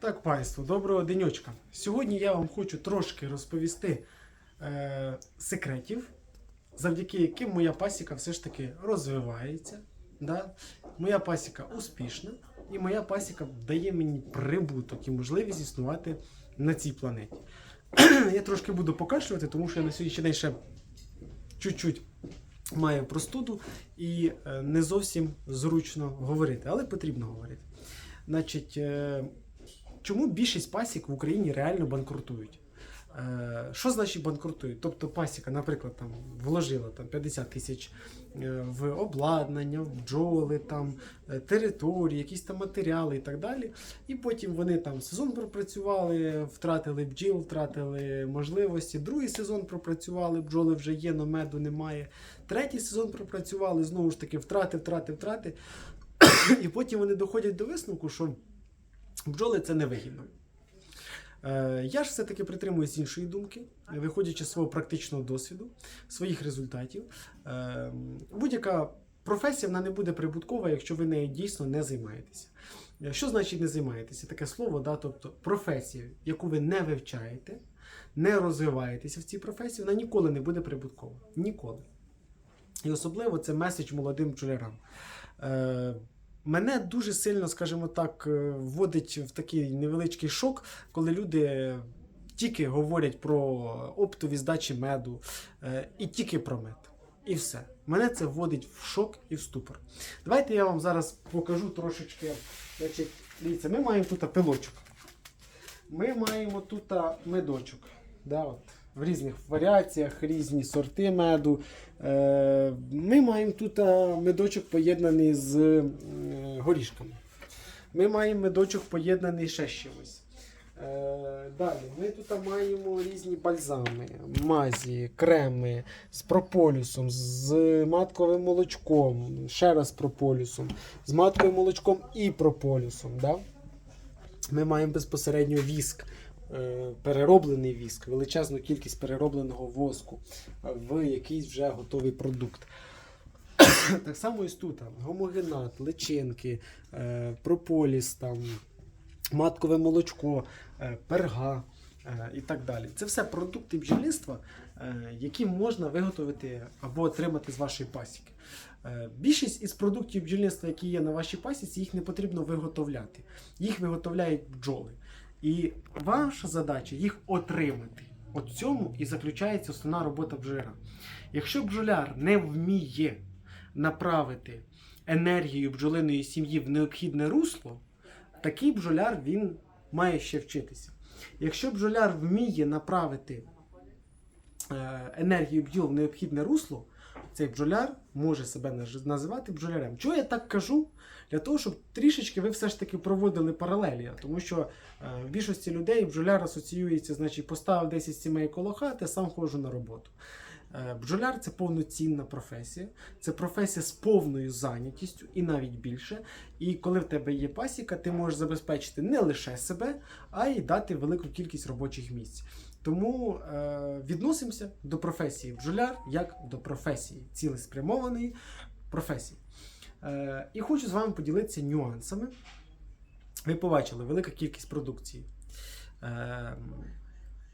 Так, панство, доброго денечка. Сьогодні я вам хочу трошки розповісти е, секретів, завдяки яким моя пасіка все ж таки розвивається. Да? Моя пасіка успішна, і моя пасіка дає мені прибуток і можливість існувати на цій планеті. я трошки буду покашлювати, тому що я на сьогоднішній день ще чуть-чуть маю простуду і е, не зовсім зручно говорити, але потрібно говорити. Значить, е, чому більшість пасік в Україні реально банкрутують? Е, Що значить банкрутують? Тобто пасіка, наприклад, там вложила там 50 тисяч е, в обладнання, в бджоли, там, е, території, якісь там матеріали і так далі. І потім вони там сезон пропрацювали, втратили бджіл, втратили можливості. Другий сезон пропрацювали, бджоли вже є, но меду немає. Третій сезон пропрацювали, знову ж таки, втрати, втрати, втрати. І потім вони доходять до висновку, що бджоли це невигідно. Е, Я ж все-таки притримуюсь іншої думки, виходячи з свого практичного досвіду, своїх результатів. Е, Будь-яка професія вона не буде прибуткова, якщо ви нею дійсно не займаєтеся. Е, Що значить не займаєтеся? Таке слово, да? тобто професія, яку ви не вивчаєте, не розвиваєтеся в цій професії, вона ніколи не буде прибуткова. Ніколи. І особливо це меседж молодим бджолярам. Мене дуже сильно, скажімо так, е, вводить в такий невеличкий шок, коли люди тільки говорять про оптові здачі меду е, і тільки про мед. І все. Мене це вводить в шок і в ступор. Давайте я вам зараз покажу трошечки. Значить, дивіться, ми маємо тут пилочок. Ми маємо тут медочок. Да, от, в різних варіаціях, різні сорти меду. Е, Ми маємо тут медочок поєднаний з е, горішками. Ми маємо медочок поєднаний ще з чимось. Е, Далі ми тут маємо різні бальзами, мазі, креми з прополісом, з матковим молочком, ще раз прополісом, з матковим молочком і прополісом. Да? Ми маємо безпосередньо віск, е, перероблений віск, величезну кількість переробленого воску е, в якийсь вже готовий продукт. Так само і тут гомогенат, личинки, е, прополіс, там, маткове молочко, е, перга е, і так далі. Це все продукти бджільництва, е, які можна виготовити або отримати з вашої пасіки. Е, Більшість із продуктів бджільництва, які є на вашій пасіці, їх не потрібно виготовляти. Їх виготовляють бджоли. І ваша задача їх отримати. От в цьому і заключається основна робота бджоляра. Якщо бджоляр не вміє направити енергію бджолиної сім'ї в необхідне русло, такий бджоляр він має ще вчитися. Якщо бджоляр вміє направити е, енергію бджіл в необхідне русло, цей бджоляр може себе називати бджолярем. Чого я так кажу? Для того, щоб трішечки ви все ж таки проводили паралелі. Тому що е, в більшості людей бджоляр асоціюється, значить, поставив 10 сімей коло хати, сам ходжу на роботу. Е, Бджоляр це повноцінна професія, це професія з повною зайнятістю і навіть більше. І коли в тебе є пасіка, ти можеш забезпечити не лише себе, а й дати велику кількість робочих місць. Тому е, відносимося до професії бджоляр як до професії, цілеспрямованої професії. Е, і хочу з вами поділитися нюансами. Ви побачили велика кількість продукції. Е,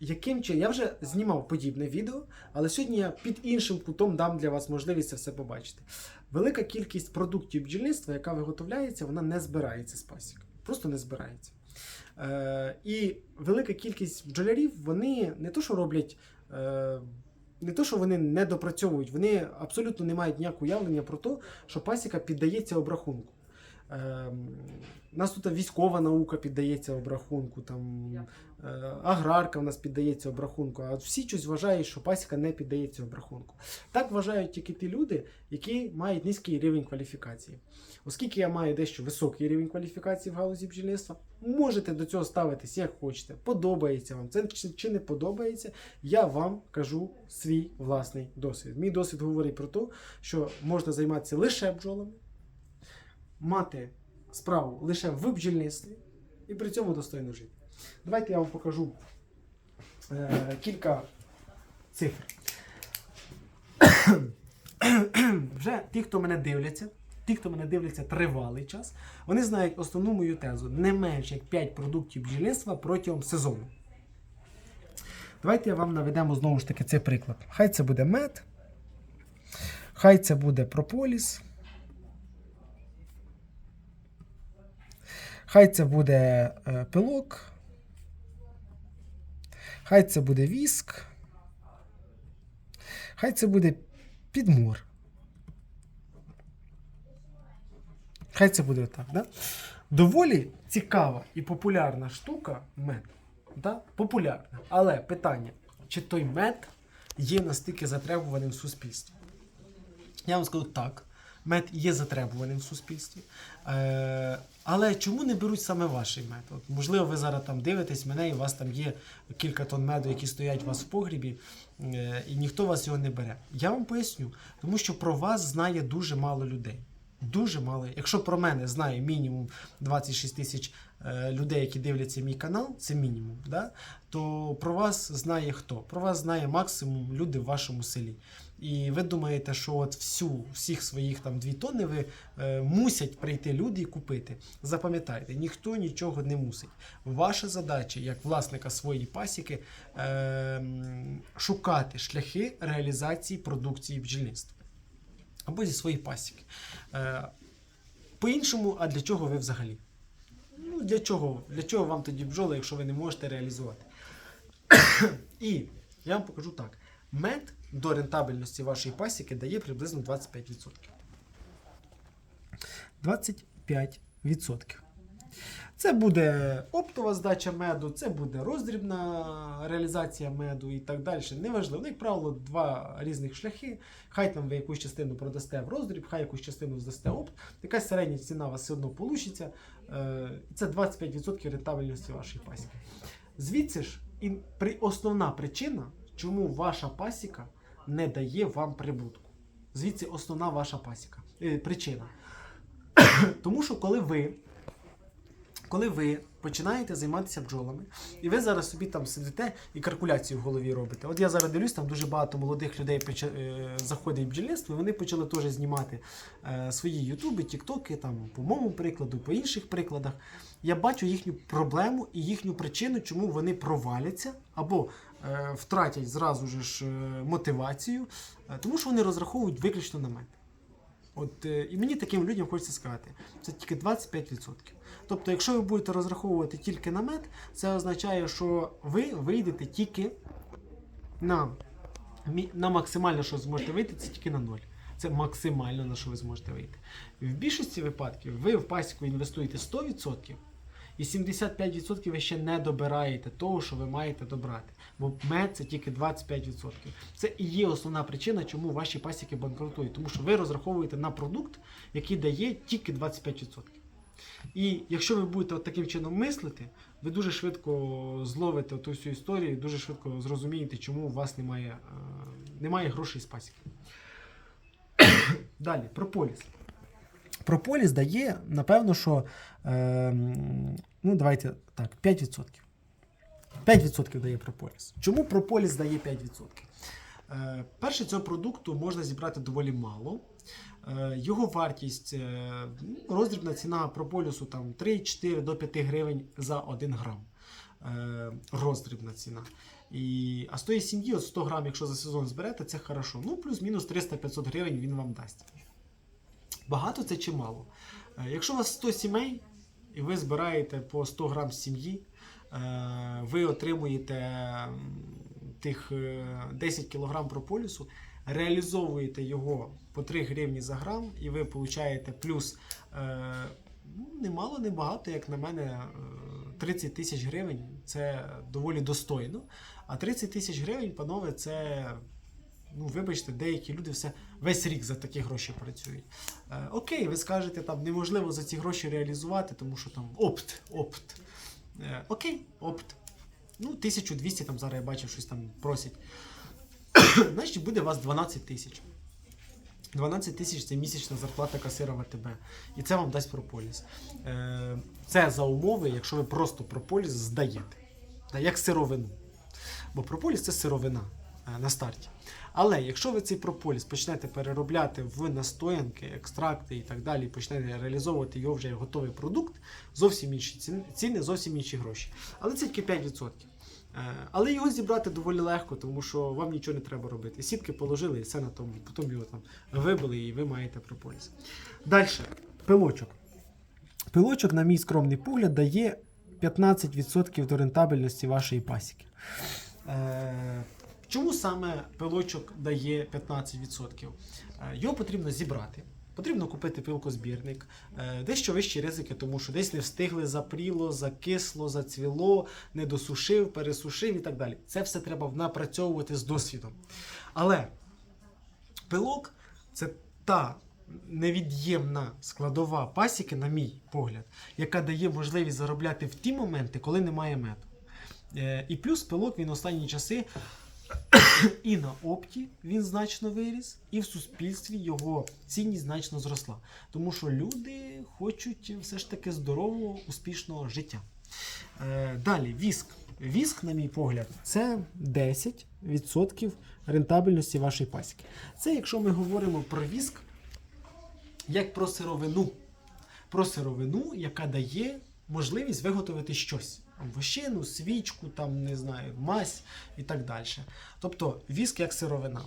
яким чином? Я вже знімав подібне відео, але сьогодні я під іншим кутом дам для вас можливість це все побачити. Велика кількість продуктів бджільництва, яка виготовляється, вона не збирається з пасік. Просто не збирається. Е, і велика кількість бджолярів, вони не то, що роблять. Е, не то, що вони не допрацьовують, вони абсолютно не мають ніякого уявлення про те, що пасіка піддається обрахунку. Ем, у нас тут військова наука піддається обрахунку, там, е, аграрка в нас піддається обрахунку, а всі щось вважають, що пасіка не піддається обрахунку. Так вважають тільки ті люди, які мають низький рівень кваліфікації. Оскільки я маю дещо високий рівень кваліфікації в галузі бджільництва, можете до цього ставитись як хочете. Подобається вам це чи не подобається, я вам кажу свій власний досвід. Мій досвід говорить про те, що можна займатися лише бджолами, мати справу лише в бджільництві і при цьому достойно жити. Давайте я вам покажу е, кілька цифр. Вже ті, хто мене дивляться, ті, хто мене дивляться тривалий час, вони знають основну мою тезу: не менше як 5 продуктів бджільництва протягом сезону. Давайте я вам наведемо знову ж таки цей приклад. Хай це буде мед, хай це буде прополіс. Хай це буде е, пилок. Хай це буде віск. Хай це буде підмор. Хай це буде так, да? Доволі цікава і популярна штука мед. Да? Популярна. Але питання, чи той мед є настільки затребуваним в суспільстві? Я вам скажу так. Мед є затребуваним в суспільстві. Е, але чому не беруть саме ваш мед? От, можливо, ви зараз там дивитесь мене, і у вас там є кілька тонн меду, які стоять у вас в погрібі, е, і ніхто вас його не бере. Я вам поясню, тому що про вас знає дуже мало людей. Дуже мало. Якщо про мене знає мінімум 26 тисяч е, людей, які дивляться мій канал, це мінімум, да? то про вас знає хто? Про вас знає максимум люди в вашому селі. І ви думаєте, що от всю, всіх своїх там дві тонни ви е, мусять прийти люди і купити. Запам'ятайте, ніхто нічого не мусить. Ваша задача, як власника своєї пасіки, е, шукати шляхи реалізації продукції бджільництва або зі своєї пасіки. Е, по-іншому, а для чого ви взагалі? Ну, для чого? Для чого вам тоді бджоли, якщо ви не можете реалізувати? І я вам покажу так: мед до рентабельності вашої пасіки дає приблизно 25%. 25%. Це буде оптова здача меду, це буде роздрібна реалізація меду і так далі. Неважливо. Ну, як правило, два різних шляхи. Хай там ви якусь частину продасте в роздріб, хай якусь частину здасте опт. Якась середня ціна у вас все одно вийде. Це 25% рентабельності вашої пасіки. Звідси ж і основна причина, чому ваша пасіка не дає вам прибутку. Звідси основна ваша пасіка. Е, причина. Тому що коли ви коли ви починаєте займатися бджолами, і ви зараз собі там сидите і калькуляцію в голові робите. От я зараз дивлюсь, там дуже багато молодих людей е, заходить в бджільництво, і вони почали теж знімати е, свої ютуби, тіктоки, там, по моєму прикладу, по інших прикладах. Я бачу їхню проблему і їхню причину, чому вони проваляться або е, втратять зразу ж мотивацію, тому що вони розраховують виключно на мене. От, е, і мені таким людям хочеться сказати, це тільки 25%. Тобто, якщо ви будете розраховувати тільки на мед, це означає, що ви вийдете тільки на, на максимально, що зможете вийти, це тільки на ноль. Це максимально на що ви зможете вийти. В більшості випадків ви в пасіку інвестуєте 100%, і 75% ви ще не добираєте того, що ви маєте добрати. Бо мед це тільки 25%. Це і є основна причина, чому ваші пасіки банкрутують. Тому що ви розраховуєте на продукт, який дає тільки 25%. І якщо ви будете от таким чином мислити, ви дуже швидко зловите ту всю історію, дуже швидко зрозумієте, чому у вас немає, е, немає грошей з пасіки. Далі, прополіс. Прополіс дає, напевно, що е, ну, давайте так, 5%. 5% дає прополіс. Чому прополіс дає 5%? Е, перше, цього продукту можна зібрати доволі мало. Е, його вартість, е, роздрібна ціна прополісу там 3-4 до 5 гривень за 1 грам. Е, роздрібна ціна. І, а з тої сім'ї, от 100 грам, якщо за сезон зберете, це хорошо. Ну, плюс-мінус 300-500 гривень він вам дасть. Багато це чи мало? Е, Якщо у вас 100 сімей, і ви збираєте по 100 грам сім'ї, е, ви отримуєте тих е, 10 кг прополісу, реалізовуєте його по 3 гривні за грам, і ви получаєте плюс е, ну, немало, не багато, як на мене, е, 30 тисяч гривень це доволі достойно. А 30 тисяч гривень, панове, це. Ну, вибачте, деякі люди все весь рік за такі гроші працюють. Е, окей, ви скажете, там неможливо за ці гроші реалізувати, тому що там опт, опт. Е, окей, опт. Ну, 1200 там зараз я бачив, щось там просять. Значить, буде у вас 12 тисяч. 12 тисяч це місячна зарплата касира в АТБ. І це вам дасть прополіс. Е, це за умови, якщо ви просто прополіс здаєте. Як сировину. Бо прополіс це сировина. е, на старті. Але якщо ви цей прополіс почнете переробляти в настоянки, екстракти і так далі, і почнете реалізовувати його вже як готовий продукт, зовсім інші ціни, зовсім інші гроші. Але це тільки 5%. Е, Але його зібрати доволі легко, тому що вам нічого не треба робити. Сітки положили і все на тому. Потім його там вибили і ви маєте прополіс. Далі, пилочок. Пилочок, на мій скромний погляд, дає 15% до рентабельності вашої пасіки. Чому саме пилочок дає 15%? Е, його потрібно зібрати. Потрібно купити пилкозбірник, Е, дещо вищі ризики, тому що десь не встигли, запріло, закисло, зацвіло, не досушив, пересушив і так далі. Це все треба напрацьовувати з досвідом. Але пилок це та невід'ємна складова пасіки, на мій погляд, яка дає можливість заробляти в ті моменти, коли немає меду. Е, І плюс пилок він останні часи і на опті він значно виріс, і в суспільстві його цінність значно зросла. Тому що люди хочуть все ж таки здорового, успішного життя. Е, Далі, віск. Віск, на мій погляд, це 10% рентабельності вашої пасіки. Це якщо ми говоримо про віск як про сировину. Про сировину, яка дає можливість виготовити щось. Вощину, свічку, там, не знаю, мазь і так далі. Тобто віск як сировина.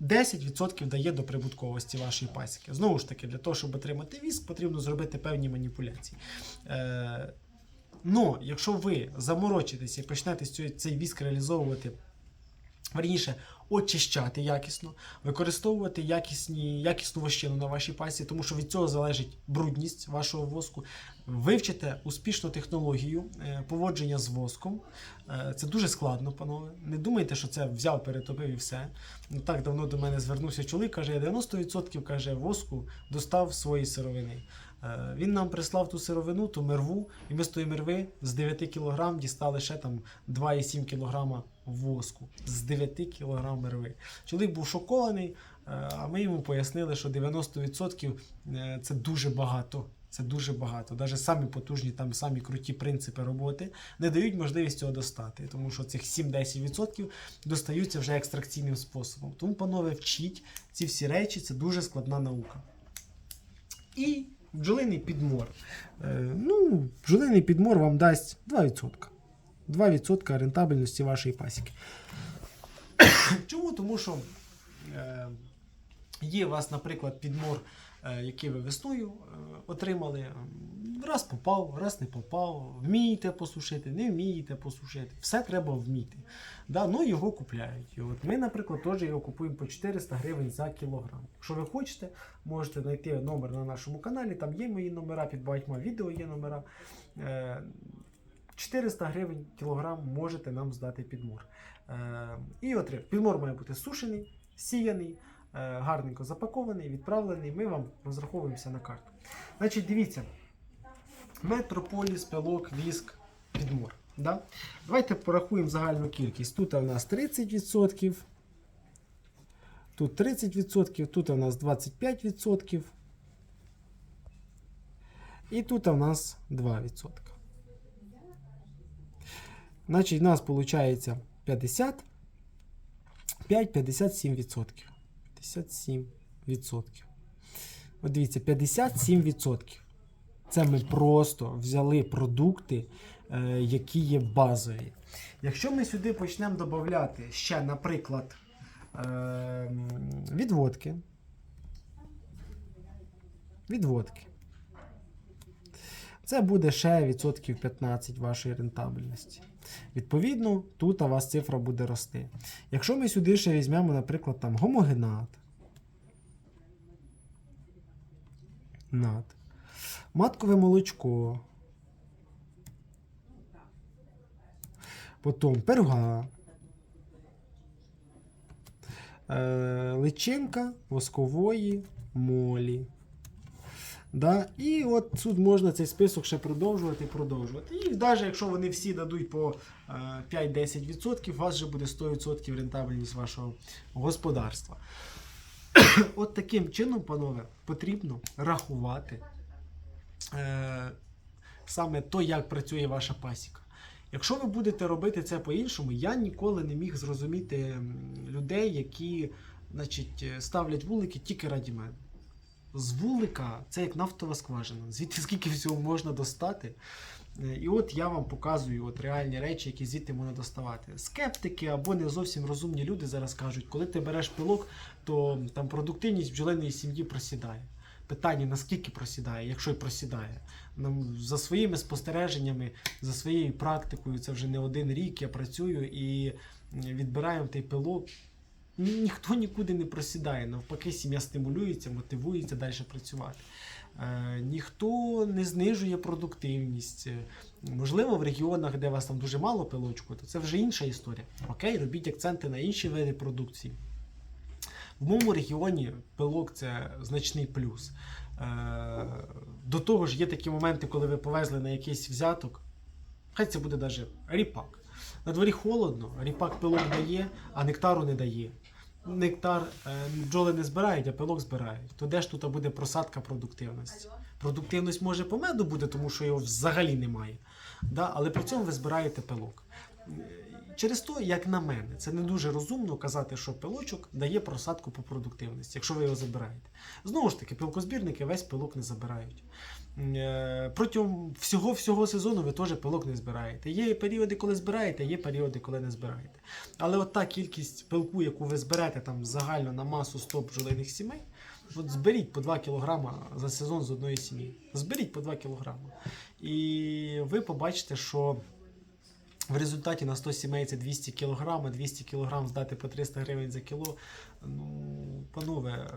10% дає до прибутковості вашої пасіки. Знову ж таки, для того, щоб отримати віск, потрібно зробити певні маніпуляції. Е, Ну, якщо ви заморочитеся і почнете цей віск реалізовувати, верніше, очищати якісно, використовувати якісні, якісну вощину на вашій пасі, тому що від цього залежить брудність вашого воску. Вивчите успішну технологію е, поводження з воском. Е, Це дуже складно, панове. Не думайте, що це взяв, перетопив і все. Не так давно до мене звернувся чоловік, каже, я 90% каже, воску достав з своєї сировини. Е, Він нам прислав ту сировину, ту мерву, і ми з тої мерви з 9 кг дістали ще там 2,7 кг воску. З 9 кг мерви. Чоловік був шокований, а ми йому пояснили, що 90% е, це дуже багато. Це дуже багато. Навіть самі потужні, там самі круті принципи роботи не дають можливість цього достати, тому що цих 7-10% достаються вже екстракційним способом. Тому, панове, вчіть ці всі речі, це дуже складна наука. І бджолиний підмор. Е, ну, бджолиний підмор вам дасть 2%. 2% рентабельності вашої пасіки. Чому? Тому що е, є у вас, наприклад, підмор, е, який ви весною е, отримали. Раз попав, раз не попав. Вмієте посушити, не вмієте посушити. Все треба вміти. Да, ну його купляють. І от ми, наприклад, теж його купуємо по 400 гривень за кілограм. Якщо ви хочете, можете знайти номер на нашому каналі. Там є мої номера, під багатьма відео є номера. Е, 400 гривень кілограм можете нам здати підмор. Е, і от підмор має бути сушений, сіяний, е, гарненько запакований, відправлений. Ми вам розраховуємося на карту. Значить, дивіться. Метрополіс, пилок, віск, підмор. Да? Давайте порахуємо загальну кількість. Тут у нас 30%, тут 30%, тут у нас 25%. І тут у нас 2%. Значить, у нас виходить 50, 5-57%. 57%. От дивіться, 57%. Це ми просто взяли продукти, е, які є базові. Якщо ми сюди почнемо додати ще, наприклад, е, відводки. Відводки. Це буде ще відсотків 15 вашої рентабельності. Відповідно, тут у вас цифра буде рости. Якщо ми сюди ще візьмемо, наприклад, там гомогенат, нат, маткове молочко, потім перга, е, личинка воскової молі. Да? І от тут можна цей список ще продовжувати і продовжувати. І навіть якщо вони всі дадуть по е, 5-10%, у вас вже буде 100% рентабельність вашого господарства. От таким чином, панове, потрібно рахувати е, саме то, як працює ваша пасіка. Якщо ви будете робити це по-іншому, я ніколи не міг зрозуміти людей, які значить, е, ставлять вулики тільки раді мене. З вулика це як нафтова скважина, звідти скільки всього можна достати. Е, І от я вам показую от реальні речі, які звідти можна доставати. Скептики або не зовсім розумні люди зараз кажуть, коли ти береш пилок, то там продуктивність бджолиної сім'ї просідає. Питання наскільки просідає, якщо й просідає. За своїми спостереженнями, за своєю практикою, це вже не один рік я працюю і відбираємо той пилок. Ні- Ніхто нікуди не просідає. Навпаки, сім'я стимулюється, мотивується далі працювати. Е, ніхто не знижує продуктивність. Е, Можливо, в регіонах, де вас там дуже мало пилочку, то це вже інша історія. Окей, робіть акценти на інші види продукції. В моєму регіоні пилок це значний плюс. Е, До того ж, є такі моменти, коли ви повезли на якийсь взяток. Хай це буде навіть ріпак. На дворі холодно, ріпак пилок дає, а нектару не дає. Нектар е, бджоли не збирають, а пилок збирають. То де ж тут буде просадка продуктивності? Продуктивність може по меду буде, тому що його взагалі немає. Да? Але при цьому ви збираєте пилок. Через то, як на мене, це не дуже розумно казати, що пилочок дає просадку по продуктивності, якщо ви його забираєте. Знову ж таки, пилкозбірники весь пилок не забирають. Е, Протягом всього всього сезону ви теж пилок не збираєте. Є періоди, коли збираєте, є періоди, коли не збираєте. Але от та кількість пилку, яку ви зберете там загально на масу 100 бджолиних сімей, от зберіть по 2 кг за сезон з одної сім'ї. Зберіть по 2 кг. І ви побачите, що в результаті на 100 сімей це 200 кг, а 200 кг здати по 300 гривень за кіло. Ну, панове,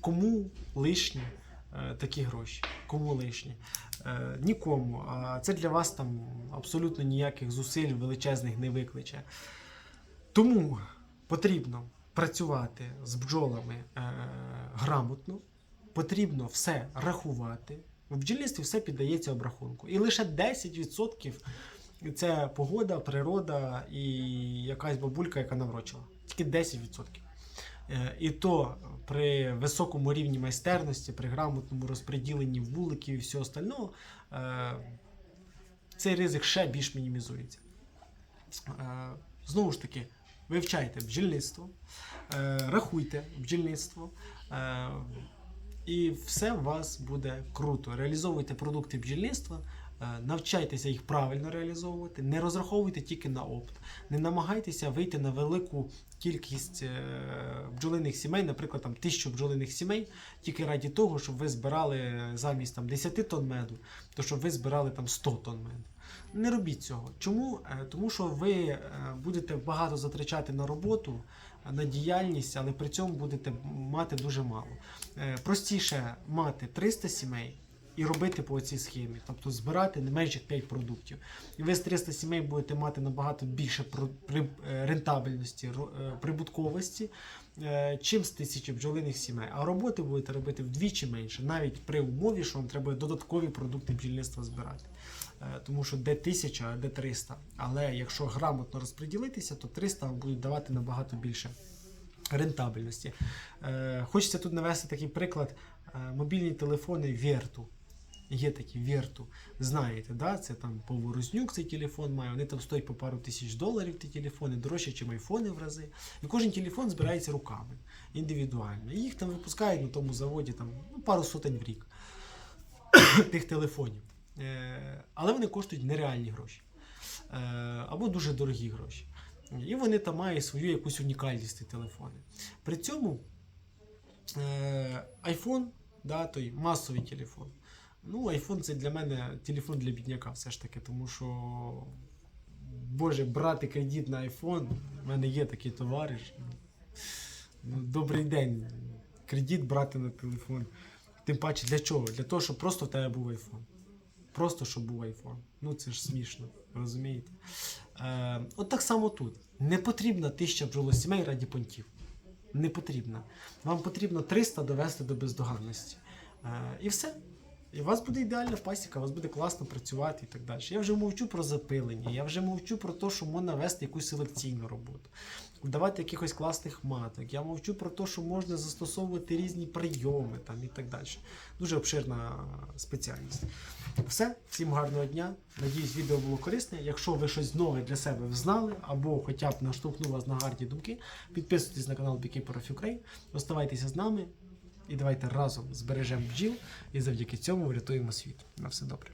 кому лишні е, такі гроші? Кому лишні? Е, нікому. А це для вас там абсолютно ніяких зусиль величезних не викличе. Тому потрібно працювати з бджолами е, грамотно, потрібно все рахувати. В бджільництві все піддається обрахунку. І лише 10% це погода, природа і якась бабулька, яка наврочила. Тільки 10%. Е, І то при високому рівні майстерності, при грамотному розподіленні вуликів і всього остального, е, цей ризик ще більш мінімізується. Е, Знову ж таки, вивчайте бджільництво, рахуйте бджільництво. І все у вас буде круто. Реалізовуйте продукти бджільництва, навчайтеся їх правильно реалізовувати, не розраховуйте тільки на опт, не намагайтеся вийти на велику кількість е, бджолиних сімей, наприклад, там тисячу бджолиних сімей, тільки раді того, щоб ви збирали замість там 10 тонн меду, то щоб ви збирали там 100 тонн меду. Не робіть цього. Чому? Е, Тому що ви е, будете багато затрачати на роботу, е, на діяльність, але при цьому будете мати дуже мало. Е, Простіше мати 300 сімей і робити по цій схемі, тобто збирати не менше 5 продуктів. І ви з 300 сімей будете мати набагато більше е, рентабельності, е, прибутковості, е, чим з тисячі бджолиних сімей. А роботи будете робити вдвічі менше, навіть при умові, що вам треба додаткові продукти бджільництва збирати. Тому що де 1000, а де 300. Але якщо грамотно розподілитися, то 300 вам будуть давати набагато більше рентабельності. Хочеться тут навести такий приклад. Мобільні телефони Верту. Є такі Верту. Знаєте, да? це там Поворознюк цей телефон має. Вони там стоять по пару тисяч доларів, ті телефони, дорожче, ніж айфони в рази. І кожен телефон збирається руками індивідуально. І їх там випускають на тому заводі там, ну, пару сотень в рік тих телефонів. Е, Але вони коштують нереальні гроші. Е, Або дуже дорогі гроші. І вони там мають свою якусь унікальність ті телефони. При цьому е, iPhone, да, той масовий телефон. Ну, iPhone це для мене телефон для бідняка, все ж таки, тому що, Боже, брати кредит на iPhone, в мене є такий товариш. Ну, добрий день. Кредит брати на телефон. Тим паче для чого? Для того, щоб просто в тебе був iPhone. Просто щоб був iPhone. Ну це ж смішно, розумієте? Е, от так само тут. Не потрібна тисяча бджолосімей раді понтів. Не потрібно. Вам потрібно 300 довести до бездоганності. Е, і все. І у вас буде ідеальна пасіка, у вас буде класно працювати і так далі. Я вже мовчу про запилення, я вже мовчу про те, що можна вести якусь селекційну роботу, давати якихось класних маток. Я мовчу про те, що можна застосовувати різні прийоми там, і так далі. Дуже обширна спеціальність. Все, всім гарного дня. Надіюсь, відео було корисне. Якщо ви щось нове для себе взнали або хоча б наштовхнуло вас на гарні думки, підписуйтесь на канал Beekeeper of оставайтеся з нами і давайте разом збережемо бджіл і завдяки цьому врятуємо світ. На все добре.